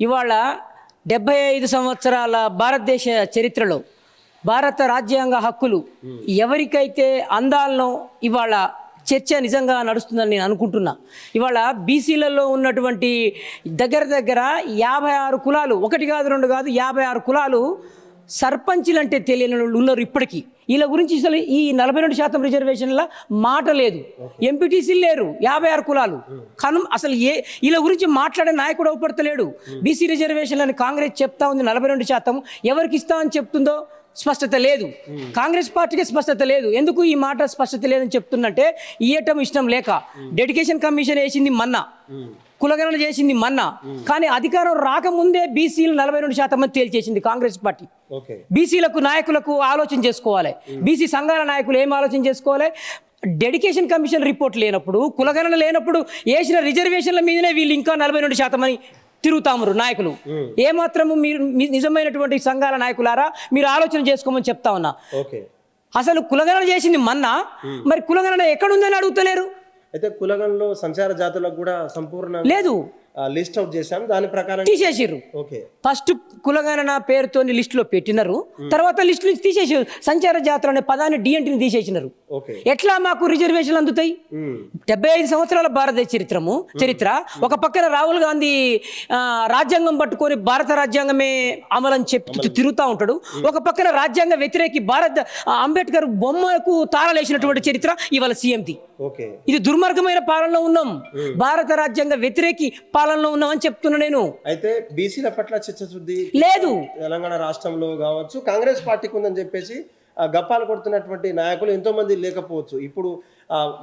ఇవాళ డెబ్బై ఐదు సంవత్సరాల భారతదేశ చరిత్రలో భారత రాజ్యాంగ హక్కులు ఎవరికైతే అందాలనో ఇవాళ చర్చ నిజంగా నడుస్తుందని నేను అనుకుంటున్నా. ఇవాళ బీసీలలో ఉన్నటువంటి దగ్గర దగ్గర యాభై ఆరు కులాలు ఒకటి కాదు రెండు కాదు యాభై ఆరు కులాలు సర్పంచులు అంటే తెలియని వాళ్ళు ఉన్నారు ఇప్పటికీ. వీళ్ళ గురించి అసలు ఈ నలభై రెండు శాతం రిజర్వేషన్ల మాట లేదు. ఎంపీటీసీలు లేరు యాభై ఆరు కులాలు. కను అసలు ఏ వీళ్ళ గురించి మాట్లాడే నాయకుడు అవపడతలేడు. బీసీ రిజర్వేషన్లని కాంగ్రెస్ చెప్తా ఉంది నలభై రెండు శాతం. ఎవరికి ఇస్తామని చెప్తుందో స్పష్టత లేదు. కాంగ్రెస్ పార్టీకి స్పష్టత లేదు. ఎందుకు ఈ మాట స్పష్టత లేదని చెప్తున్నట్టే ఇయ్యటం ఇష్టం లేక. డెడికేషన్ కమిషన్ వేసింది మన్నా. కులగణన చేసింది మన్నా. కానీ అధికారం రాకముందే బీసీలు నలభై రెండు శాతం మంది తేల్చేసింది కాంగ్రెస్ పార్టీ. బీసీలకు నాయకులకు ఆలోచన చేసుకోవాలి. బీసీ సంఘాల నాయకులు ఏం ఆలోచన చేసుకోవాలి? డెడికేషన్ కమిషన్ రిపోర్ట్ లేనప్పుడు కులగణన లేనప్పుడు వేసిన రిజర్వేషన్ల మీదనే వీళ్ళు ఇంకా నలభై రెండు శాతం అని తిరుగుతామరు నాయకులు. ఏమాత్రము మీరు నిజమైనటువంటి సంఘాల నాయకులారా? మీరు ఆలోచన చేసుకోమని చెప్తా ఉన్నా. ఓకే. అసలు కులగణన చేసింది మన్నా. మరి కులగణన ఎక్కడుందని అడుగుతలేరు? అయితే కులగంలో సంచార జాతులకు కూడా సంపూర్ణ లేదు. లిస్ట్ అవుట్ చేశాం దాని ప్రకారం తీసేసిర్రు. ఓకే. ఫస్ట్ కులగణన పేరుతో లిస్టులో పెట్టినారు. తర్వాత లిస్టు నుంచి తీసేసారు సంచార జాతర అనే పదాన్ని డిఎన్టీని తీసేసినారు. ఎట్లా మాకు రిజర్వేషన్లు అందుతాయి? డెబ్బై ఐదు సంవత్సరాల భారతదేశ చరిత్రము చరిత్ర. ఒక పక్కన రాహుల్ గాంధీ రాజ్యాంగం పట్టుకొని భారత రాజ్యాంగమే అమలని చెప్పి తిరుగుతూ ఉంటాడు. ఒక పక్కన రాజ్యాంగ వ్యతిరేకి భారత అంబేద్కర్ బొమ్మకు తాళలేసినటువంటి చరిత్ర ఇవాళ సీఎంది ఓకే. ఇది దుర్మార్గమైన పాలనలో ఉన్నాం. భారత రాజ్యాంగ వ్యతిరేకి పాలనలో ఉన్నాం అని చెప్తున్నా నేను. అయితే బీసీల పట్ల చిత్తశుద్ధి లేదు. తెలంగాణ రాష్ట్రంలో కావచ్చు కాంగ్రెస్ పార్టీకి ఉందని చెప్పేసి గప్పాలు కొడుతున్నటువంటి నాయకులు ఎంతో మంది లేకపోవచ్చు. ఇప్పుడు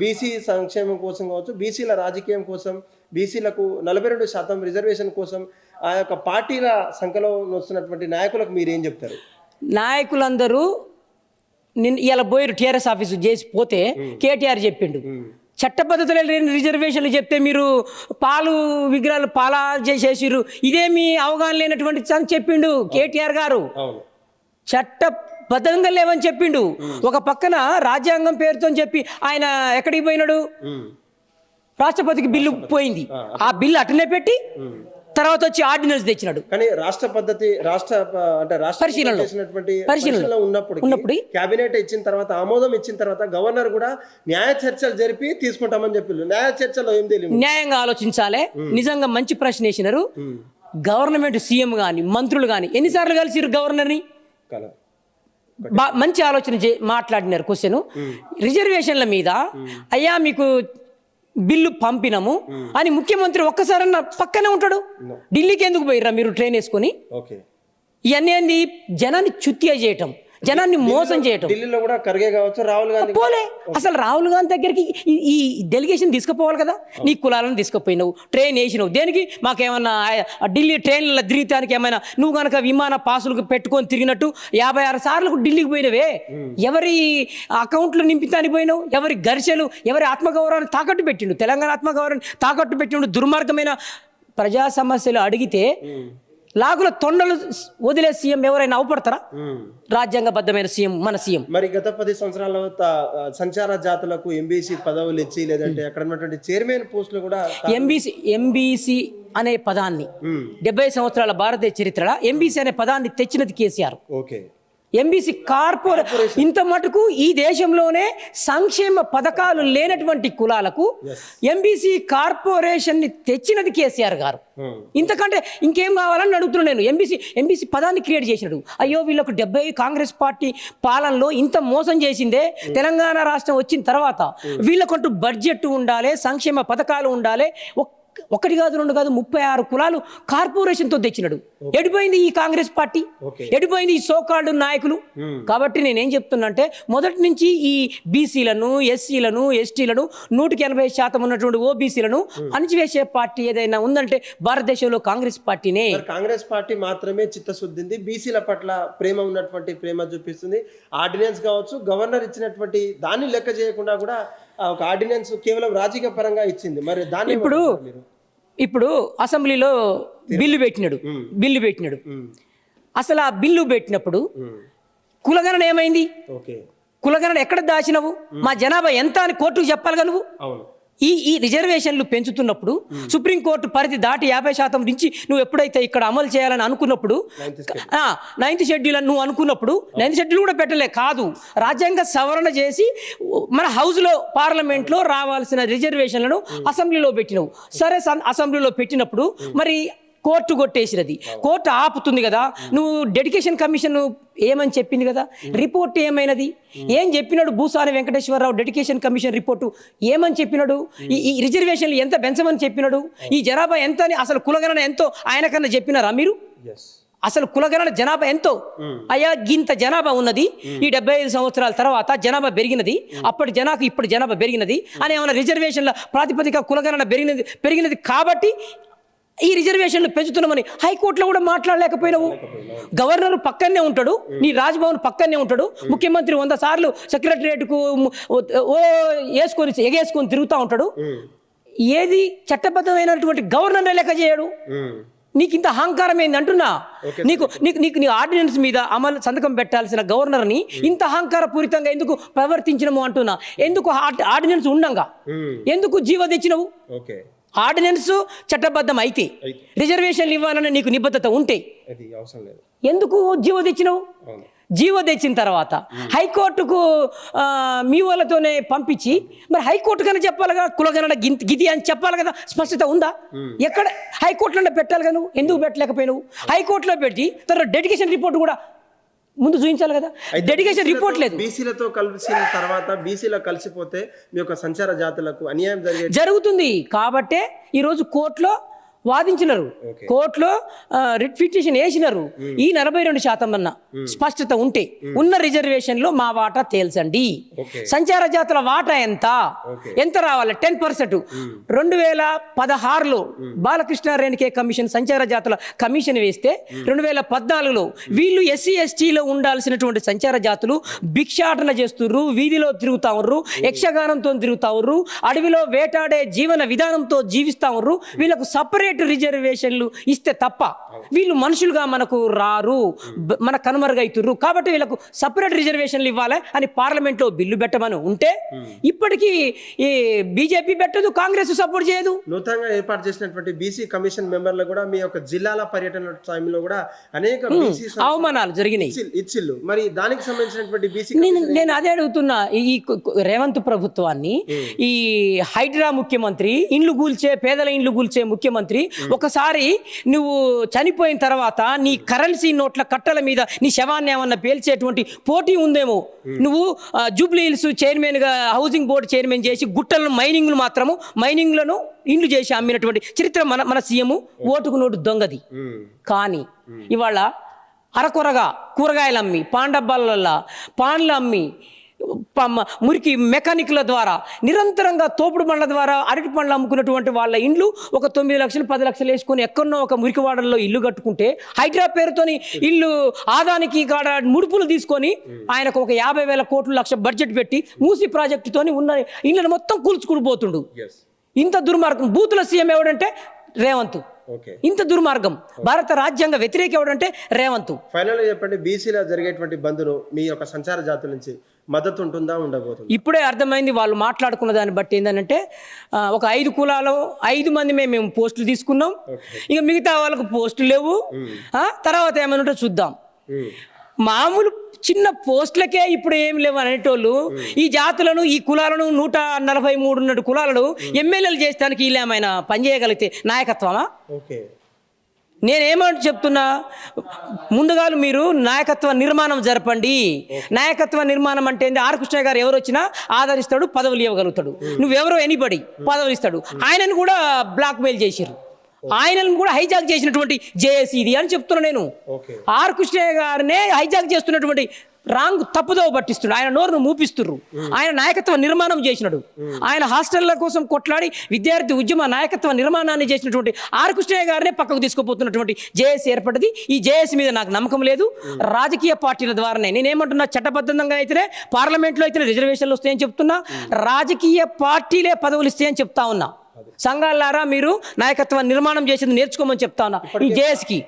బీసీ సంక్షేమం కోసం కావచ్చు బీసీల రాజకీయం కోసం బీసీలకు నలభై రెండు శాతం రిజర్వేషన్ కోసం ఆ యొక్క పార్టీల సంఖ్యలో వస్తున్నటువంటి నాయకులకు మీరు ఏం చెప్తారు? నాయకులందరూ నిన్న ఇలా పోయారు టీఆర్ఎస్ ఆఫీసు చేసి పోతే కేటీఆర్ చెప్పిండు. చట్టబద్ధతలు లేని రిజర్వేషన్లు చెప్తే మీరు పాలు విగ్రహాలు పాలా చేసేసిర్రు. ఇదేమి అవగాహన లేనటువంటి అని చెప్పిండు కేటీఆర్ గారు. అవును. చట్టబద్ధంగా లేవని చెప్పిండు. ఒక పక్కన రాజ్యాంగం పేరుతో చెప్పి ఆయన ఎక్కడికి పోయినాడు? రాష్ట్రపతికి బిల్లు పోయింది. ఆ. బిల్లు అటనే పెట్టి తర్వాత వచ్చి ఆర్డినెన్స్ తెచ్చినాడు. కానీ రాష్ట్ర పద్ధతి రాష్ట్ర అంటే రాష్ట్ర పరిశీలనలో. పరిశీలనలో. ఉన్నప్పుడు ఉన్నప్పుడు. కేబినెట్ ఇచ్చిన తర్వాత ఆమోదం ఇచ్చిన తర్వాత గవర్నర్ కూడా న్యాయ చర్చలు జరిపి తీసుకుంటామని చెప్పిండు న్యాయ చర్చలో ఏం తెలియదు. న్యాయంగా ఆలోచించాలి. నిజంగా మంచి ప్రశ్న వేసినారు. గవర్నమెంట్ సీఎం కానీ మంత్రులు కానీ ఎన్నిసార్లు కలిసిరు గవర్నర్ని? మంచి ఆలోచన మాట్లాడినారు క్వశ్చన్. రిజర్వేషన్ల మీద అయ్యా మీకు బిల్లు పంపినము అని ముఖ్యమంత్రి ఒక్కసారన్నా పక్కనే ఉంటాడు? ఢిల్లీకి ఎందుకు పోయిర్రా మీరు ట్రైన్ వేసుకొని? ఓకే ఇవన్నీ జనాన్ని చుత్తిగా చేయటం. జనాన్ని మోసం చేయటం. ఢిల్లీలో కూడా ఖర్గే కావచ్చు రాహుల్ గాంధీ పోలే. అసలు రాహుల్ గాంధీ దగ్గరికి ఈ- డెలిగేషన్ తీసుకుపోవాలి కదా? నీ కులాలను తీసుకుపోయినావు ట్రైన్ వేసినావు. దేనికి? మాకేమన్నా ఢిల్లీ ట్రైన్ల తిరిగటానికి ఏమైనా నువ్వు కనుక విమాన పాసులకు పెట్టుకొని తిరిగినట్టు యాభై ఆరు సార్లు ఢిల్లీకి పోయినవే. ఎవరి అకౌంట్లు నింపితానికి పోయినావు? ఎవరి గరిసెలు ఎవరి ఆత్మగౌరవాన్ని తాకట్టు పెట్టిండు? తెలంగాణ ఆత్మగౌరవాన్ని తాకట్టు పెట్టిండు? దుర్మార్గమైన ప్రజా సమస్యలు అడిగితే లాగుల తొండలు వదిలే సీఎం ఎవరైనా అవపడతారా. రాజ్యాంగబద్ధమైన సీఎం మన సీఎం. మరి గత పది సంవత్సరాల సంచార జాతులకు ఎంబీసీ పదవులు ఇచ్చి లేదంటే అక్కడ ఉన్నటువంటి చైర్మన్ పోస్టులు కూడా ఎంబీసీ ఎంబీసీ అనే పదాన్ని డెబ్బై సంవత్సరాల భారతదేశ చరిత్రలో ఎంబీసీ అనే పదాన్ని తెచ్చినది కేసీఆర్. ఓకే. ఎంబీసీ కార్పొరే ఇంత మటుకు ఈ దేశంలోనే సంక్షేమ పథకాలు లేనటువంటి కులాలకు ఎంబీసీ కార్పొరేషన్ని తెచ్చినది కేసీఆర్ గారు. ఉమ్, ఇంతకంటే ఇంకేం కావాలని అడుగుతున్నాను నేను. ఎంబీసీ ఎంబీసీ పదాన్ని క్రియేట్ చేసినాడు. అయ్యో వీళ్ళకు డెబ్బై కాంగ్రెస్ పార్టీ పాలనలో ఇంత మోసం చేసిందే. తెలంగాణ రాష్ట్రం వచ్చిన తర్వాత వీళ్ళకంటూ బడ్జెట్ ఉండాలి సంక్షేమ పథకాలు ఉండాలి. ఒక్- ఒకటి కాదు రెండు కాదు ముప్పై ఆరు కులాలు కార్పొరేషన్తో తెచ్చినాడు. ఎడిపోయింది ఈ కాంగ్రెస్ పార్టీ. ఎడిపోయింది ఈ సోకాల్డ్ నాయకులు. కాబట్టి నేనేం చెప్తున్నా మొదటి నుంచి ఈ బీసీలను ఎస్సీలను ఎస్టీలను నూటికి ఎనభై శాతం ఉన్నటువంటి ఓబీసీలను అణిచివేసే పార్టీ ఏదైనా ఉందంటే భారతదేశంలో కాంగ్రెస్ పార్టీనే. కాంగ్రెస్ పార్టీ మాత్రమే చిత్తశుద్ధింది. బీసీల పట్ల ప్రేమ ఉన్నటువంటి ప్రేమ చూపిస్తుంది. ఆర్డినెన్స్ కావచ్చు గవర్నర్ ఇచ్చినటువంటి దాన్ని లెక్క చేయకుండా కూడా ఒక ఆర్డినెన్స్ కేవలం రాజకీయ పరంగా ఇచ్చింది. మరి దాన్ని ఇప్పుడు ఇప్పుడు అసెంబ్లీలో బిల్లు పెట్టినాడు. బిల్లు పెట్టినాడు. అసలు ఆ బిల్లు పెట్టినప్పుడు కులగణన ఏమైంది? ఓకే. కులగణన ఎక్కడ దాచినవు? మా జనాభా ఎంత అని కోర్టుకు చెప్పాలిగా నువ్వు? అవును. ఈ ఈ రిజర్వేషన్లు పెంచుతున్నప్పుడు సుప్రీంకోర్టు పరిధి దాటి యాభై శాతం నుంచి నువ్వు ఎప్పుడైతే ఇక్కడ అమలు చేయాలని అనుకున్నప్పుడు నైన్త్ షెడ్యూల్ అని నువ్వు అనుకున్నప్పుడు నైన్త్ షెడ్యూల్ కూడా పెట్టలే కాదు. రాజ్యాంగ సవరణ చేసి మన హౌస్లో పార్లమెంట్లో రావాల్సిన రిజర్వేషన్లను అసెంబ్లీలో పెట్టినవు. సరే సన్- అసెంబ్లీలో పెట్టినప్పుడు మరి కోర్టు కొట్టేసినది. కోర్టు ఆపుతుంది కదా. నువ్వు డెడికేషన్ కమిషన్ ఏమని చెప్పింది కదా? రిపోర్ట్ ఏమైనది? ఏం చెప్పినాడు Bhusani Venkateswara Rao dedication commission report? ఏమని చెప్పినాడు? ఈ రిజర్వేషన్లు ఎంత పెంచమని చెప్పినాడు? ఈ జనాభా ఎంత అని అసలు కులగణన ఎంతో ఆయన కన్నా చెప్పినారా మీరు? అసలు కులగణన జనాభా ఎంతో? అయ్యా గింత జనాభా ఉన్నది. ఈ డెబ్బై ఐదు సంవత్సరాల తర్వాత జనాభా పెరిగినది. అప్పటి జనాకు ఇప్పుడు జనాభా పెరిగినది. అని ఏమైనా రిజర్వేషన్ల ప్రాతిపదిక కులగణన పెరిగినది పెరిగినది కాబట్టి ఈ రిజర్వేషన్లు పెంచుతున్నామని హైకోర్టులో కూడా మాట్లాడలేకపోయినావు. గవర్నర్ పక్కనే ఉంటాడు నీ రాజ్భవన్ పక్కనే ఉంటాడు ముఖ్యమంత్రి వంద సార్లు సెక్రటరియట్కు ఓ వేసుకొని ఎగేసుకొని తిరుగుతూ ఉంటాడు. ఏది చట్టబద్ధమైనటువంటి గవర్నర్ లెక్క చేయడు. నీకు ఇంత అహంకారం ఏంది అంటున్నా నీకు నీకు నీకు నీ ఆర్డినెన్స్ మీద అమలు సంతకం పెట్టాల్సిన గవర్నర్ని ఇంత అహంకారపూరితంగా ఎందుకు ప్రవర్తించినము అంటున్నా? ఎందుకు ఆర్డి- ఆర్డినెన్స్ ఉండంగా? ఎందుకు జీవో తెచ్చినవు? ఓకే. ఆర్డినెన్స్ చట్టబద్ధం అయితే. రిజర్వేషన్లు ఇవ్వాలని నీకు నిబద్ధత ఉంటే అది అవసరం లేదు. ఎందుకు జీవో తెచ్చినవు? జీవో తెచ్చిన తర్వాత హైకోర్టుకు మీ వాళ్ళతోనే పంపించి మరి హైకోర్టు కన్నా చెప్పాలి కదా కులగణన గింత గిది అని చెప్పాలి కదా స్పష్టత ఉందా? ఎక్కడ హైకోర్టులో పెట్టాలి కదా నువ్వు? ఎందుకు పెట్టలేకపోయినావు? హైకోర్టులో పెట్టి తర్వాత డెడికేషన్ రిపోర్ట్ కూడా ముందు చూపించాలి కదా. డెడికేషన్ రిపోర్ట్ లేదు. బీసీలతో కలిసిన తర్వాత బీసీలో కలిసిపోతే మీ యొక్క సంచార జాతులకు అన్యాయం జరిగే జరుగుతుంది. కాబట్టే ఈరోజు కోర్టులో వాదించినారు. కోర్టులో రిట్ పిటిషన్ వేసినారు. ఈ నలభై రెండు శాతం అన్న స్పష్టత ఉంటే ఉన్న రిజర్వేషన్లో మా వాటా తేల్చండి. సంచార జాతుల వాటా ఎంత. ఎంత రావాలి? Ten percent. రెండు వేల పదహారులో బాలకృష్ణ రేణుకే కమిషన్ సంచార జాతుల కమిషన్ వేస్తే రెండు వేల పద్నాలుగులో వీళ్ళు ఎస్సీ ఎస్టీలో ఉండాల్సినటువంటి సంచార జాతులు భిక్షాటన చేస్తుర్రు వీధిలో తిరుగుతా ఉర్రు యక్షగానంతో తిరుగుతా ఉర్రు అడవిలో వేటాడే జీవన విధానంతో జీవిస్తా ఉర్రు వీళ్ళకు సపరేట్ రిజర్వేషన్లు ఇస్తే తప్ప వీళ్ళు మనుషులుగా మనకు రారు మన కనుమరుగైతుర్రు. కాబట్టి వీళ్ళకు సపరేట్ రిజర్వేషన్లు ఇవ్వాలి అని పార్లమెంట్లో బిల్లు పెట్టమని ఉంటే ఇప్పటికీ ఈ బీజేపీ పెట్టదు కాంగ్రెస్ సపోర్ట్ చేయదు. నూతనంగా ఏర్పాటు చేసినటువంటి బీసీ కమిషన్ మెంబర్లు కూడా మీ యొక్క జిల్లాల పర్యటన టైంలో కూడా అనేక అవమానాలు జరిగినాయి. ఇచ్చిల్లు. మరి దానికి సంబంధించినటువంటి బీసీ నేను అదే అడుగుతున్నా. ఈ రేవంత్ ప్రభుత్వాన్ని ఈ హైడ్రా ముఖ్యమంత్రి ఇండ్లు కూల్చే పేదల ఇండ్లు కూల్చే ముఖ్యమంత్రి ఒకసారి నువ్వు చనిపోయిన తర్వాత నీ కరెన్సీ నోట్ల కట్టల మీద నీ శవాన్ని ఏమన్నా పేల్చేటువంటి పోటీ ఉందేమో? నువ్వు జూబ్లీ హిల్స్ చైర్మన్గా హౌసింగ్ బోర్డు చైర్మన్ చేసి గుట్టలను మైనింగ్లు మాత్రము మైనింగ్లను ఇండ్లు చేసి అమ్మినటువంటి చరిత్ర మన మన సీఎం ఓటుకు నోటు దొంగది. కానీ ఇవాళ అరకొరగా కూరగాయలు అమ్మి పాండబ్బాలల్లా పాన్లు అమ్మి మురికి మెకానిక్ల ద్వారా నిరంతరంగా తోపుడు పండ్ల ద్వారా అరటి పండ్లు అమ్ముకున్నటువంటి వాళ్ళ ఇండ్లు ఒక తొమ్మిది లక్షలు పది లక్షలు వేసుకొని ఎక్కడనో ఒక మురికివాడల్లో ఇల్లు కట్టుకుంటే హైడ్రా పేరుతోని ఇల్లు ఆదానికి కాడ ముడుపులు తీసుకొని ఆయనకు ఒక యాభై వేల కోట్లు లక్ష బడ్జెట్ పెట్టి మూసి ప్రాజెక్టుతోని ఉన్న ఇళ్ళను మొత్తం కూల్చుకుని పోతుండు. ఇంత దుర్మార్గం. బూతుల సీఎం ఎవడంటే రేవంత్. ఓకే ఇంత దుర్మార్గం. భారత రాజ్యాంగ వ్యతిరేక ఎవడంటే రేవంత్. ఫైనల్గా చెప్పండి బీసీలో జరిగేటువంటి బంధును మీ యొక్క సంచార జాతుల నుంచి మద్దతు ఉంటుందా ఉండబోతుంది? ఇప్పుడే అర్థమైంది వాళ్ళు మాట్లాడుకున్న దాన్ని బట్టి ఏంటంటే ఒక ఐదు కులాలు ఐదు మంది మేము మేము పోస్టులు తీసుకున్నాం. ఇక మిగతా వాళ్ళకు పోస్టులు లేవు. తర్వాత ఏమైనా ఉంటే చూద్దాం మామూలు చిన్న పోస్టులకే ఇప్పుడు ఏం లేవు అనేటోళ్ళు ఈ జాతులను ఈ కులాలను నూట నలభై మూడు ఉన్నట్టు కులాలను ఎమ్మెల్యేలు చేస్తానికి వీళ్ళు ఏమైనా పనిచేయగలిగితే నాయకత్వమా? ఓకే. నేనేమంటూ చెప్తున్నా? ముందుగాలు మీరు నాయకత్వ నిర్మాణం జరపండి. నాయకత్వ నిర్మాణం అంటే ఏంది? ఆర్ కృష్ణ గారు ఎవరు వచ్చినా ఆదరిస్తాడు పదవులు ఇవ్వగలుగుతాడు. నువ్వెవరో ఎనిబడి పదవులు ఇస్తాడు. ఆయనను కూడా బ్లాక్ మెయిల్ చేసిర్రు ఆయనను కూడా హైజాక్ చేసినటువంటి జేఏసీ ఇది అని చెప్తున్నా నేను. ఆర్ కృష్ణయ్య గారినే హైజాక్ చేస్తున్నటువంటి రాంగ్ తప్పుదోవ పట్టిస్తున్నాడు. ఆయన నోరును మూపిస్తుర్రు. ఆయన నాయకత్వ నిర్మాణం చేసినాడు. ఆయన హాస్టళ్ళ కోసం కొట్లాడి విద్యార్థి ఉద్యమ నాయకత్వ నిర్మాణాన్ని చేసినటువంటి ఆర్ కృష్ణయ్య గారినే పక్కకు తీసుకుపోతున్నటువంటి జేఏసీ ఏర్పడింది ఈ జేఏసీ మీద నాకు నమ్మకం లేదు. రాజకీయ పార్టీల ద్వారానే. నేనేమంటున్నా చట్టబద్ధంగా అయితేనే పార్లమెంట్లో అయితేనే రిజర్వేషన్లు వస్తాయని చెప్తున్నా. రాజకీయ పార్టీలే పదవులు ఇస్తాయని చెప్తా ఉన్నా. సంఘాలారా మీరు నాయకత్వ నిర్మాణం చేసింది నేర్చుకోమని చెప్తా ఉన్నా. ఈ జేఎస్కి.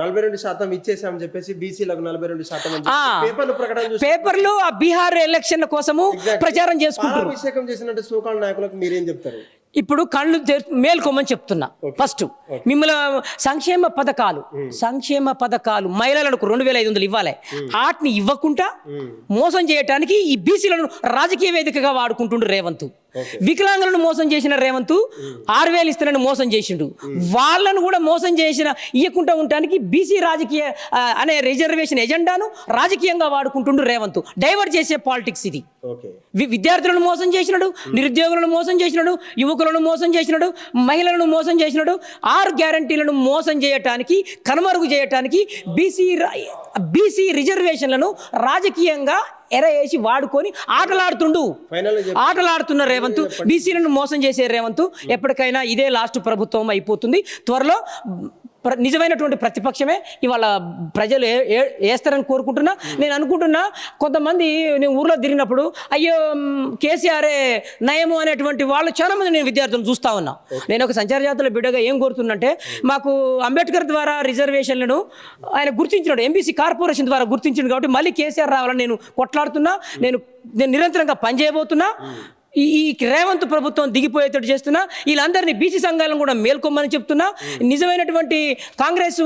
నలభై రెండు శాతం ఇచ్చేసామని చెప్పేసి బీసీలకు నలభై రెండు శాతం పేపర్లు ఆ బీహార్ ఎలక్షన్ కోసము ప్రచారం చేసుకుంటారు అభిషేకం చేసినట్టు సోకాళ్ళ నాయకులకు మీరేం చెప్తారు? ఇప్పుడు కళ్ళు మేల్కోమని చెప్తున్నా. ఫస్ట్ మిమ్మల్ని సంక్షేమ పథకాలు సంక్షేమ పథకాలు మహిళలకు రెండు వేల ఐదు వందలు ఇవ్వాలి. వాటిని ఇవ్వకుండా మోసం చేయటానికి ఈ బీసీలను రాజకీయ వేదికగా వాడుకుంటుండు రేవంత్. వికలాంగులను మోసం చేసిన రేవంత్ ఆరు వేలు ఇస్తానని మోసం చేసిండు. వాళ్ళను కూడా మోసం చేసిన ఇవ్వకుండా ఉండటానికి బీసీ రాజకీయ అనే రిజర్వేషన్ ఎజెండాను రాజకీయంగా వాడుకుంటుండు రేవంత్. డైవర్ట్ చేసే పాలిటిక్స్ ఇది. విద్యార్థులను మోసం చేసినాడు నిరుద్యోగులను మోసం చేసినాడు యువకులను మోసం చేసినాడు మహిళలను మోసం చేసినాడు ఆరు గ్యారంటీలను మోసం చేయటానికి కనుమరుగు చేయటానికి బీసీ బీసీ రిజర్వేషన్లను రాజకీయంగా ఎరవేసి వాడుకొని ఆటలాడుతుండు. ఆటలాడుతున్న రేవంత్ బీసీలను మోసం చేసే రేవంత్ ఎప్పటికైనా ఇదే లాస్ట్ ప్రభుత్వం అయిపోతుంది. త్వరలో నిజమైనటువంటి ప్రతిపక్షమే ఇవాళ ప్రజలు వేస్తారని కోరుకుంటున్నా. నేను అనుకుంటున్నా కొంతమంది నేను ఊర్లో తిరిగినప్పుడు అయ్యో కేసీఆరే నయము అనేటువంటి వాళ్ళు చాలా మంది నేను విద్యార్థులను చూస్తా ఉన్నా. నేను ఒక సంచార జాతుల బిడ్డగా ఏం కోరుతున్నంటే మాకు అంబేద్కర్ ద్వారా రిజర్వేషన్లను ఆయన గుర్తించినాడు ఎంబీసీ కార్పొరేషన్ ద్వారా గుర్తించిండు కాబట్టి మళ్ళీ కేసీఆర్ రావాలని నేను కొట్లాడుతున్నా. నేను నేను నిరంతరంగా పనిచేయబోతున్నా. ఈ ఈ రేవంత్ ప్రభుత్వం దిగిపోయేటట్టు చేస్తున్నా వీళ్ళందరినీ బీసీ సంఘాలను కూడా మేల్కొమ్మని చెప్తున్నా నిజమైనటువంటి కాంగ్రెస్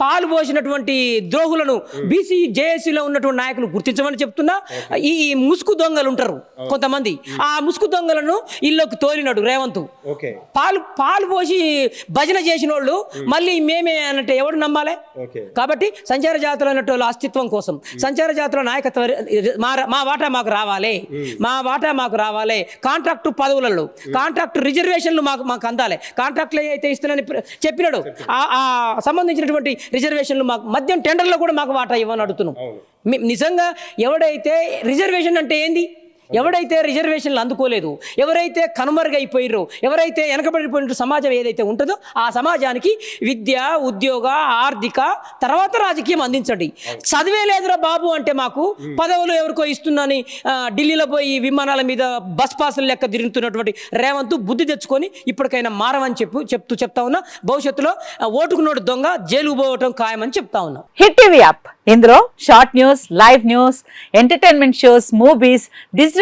పాలు పోసినటువంటి ద్రోహులను బీసీ జేఏసీలో ఉన్నటువంటి నాయకులు గుర్తించమని చెప్తున్నా. ఈ ముసుగు దొంగలు ఉంటారు కొంతమంది. ఆ ముసుగు దొంగలను ఇల్లోకి తోలినాడు రేవంత్. పాలు పాలు పోసి భజన చేసిన వాళ్ళు మళ్ళీ మేమే అన్నట్టు ఎవడు నమ్మాలి? కాబట్టి సంచార జాతులు అన్నట్టు అస్తిత్వం కోసం సంచార జాతుల నాయకత్వ మా వాటా మాకు రావాలి. మా వాటా మాకు రావాలి. కాంట్రాక్టు పదవులలో కాంట్రాక్టు రిజర్వేషన్లు మాకు మాకు అందాలి. కాంట్రాక్ట్లు అయితే ఇస్తానని ప్ర- చెప్పినాడు ఆ- ఆ సంబంధించినటువంటి రిజర్వేషన్లు మాకు మద్యం టెండర్లో కూడా మాకు వాటా ఇవ్వని అడుగుతున్నాం. నిజంగా ఎవడైతే రిజర్వేషన్ అంటే ఏంది? ఎవడైతే రిజర్వేషన్లు అందుకోలేదు ఎవరైతే కనుమరుగైపోయారో ఎవరైతే వెనకబడిపోయిన సమాజం ఏదైతే ఉంటుందో ఆ సమాజానికి విద్య ఉద్యోగ ఆర్థిక తర్వాత రాజకీయం అందించండి. చదివే లేదురా బాబు అంటే మాకు పదవులు ఎవరికో ఇస్తున్నాని ఢిల్లీలో పోయి విమానాల మీద బస్ పాసులు లెక్క తిరుగుతున్నటువంటి రేవంత్ బుద్ధి తెచ్చుకొని ఇప్పటికైనా మారమని చెప్పు చెప్తూ చెప్తా ఉన్నా. భవిష్యత్తులో ఓటుకు నోటు దొంగ జైలు పోవటం ఖాయమని చెప్తా ఉన్నా. Hit TV app. ఇందులో short news live news entertainment shows movies digital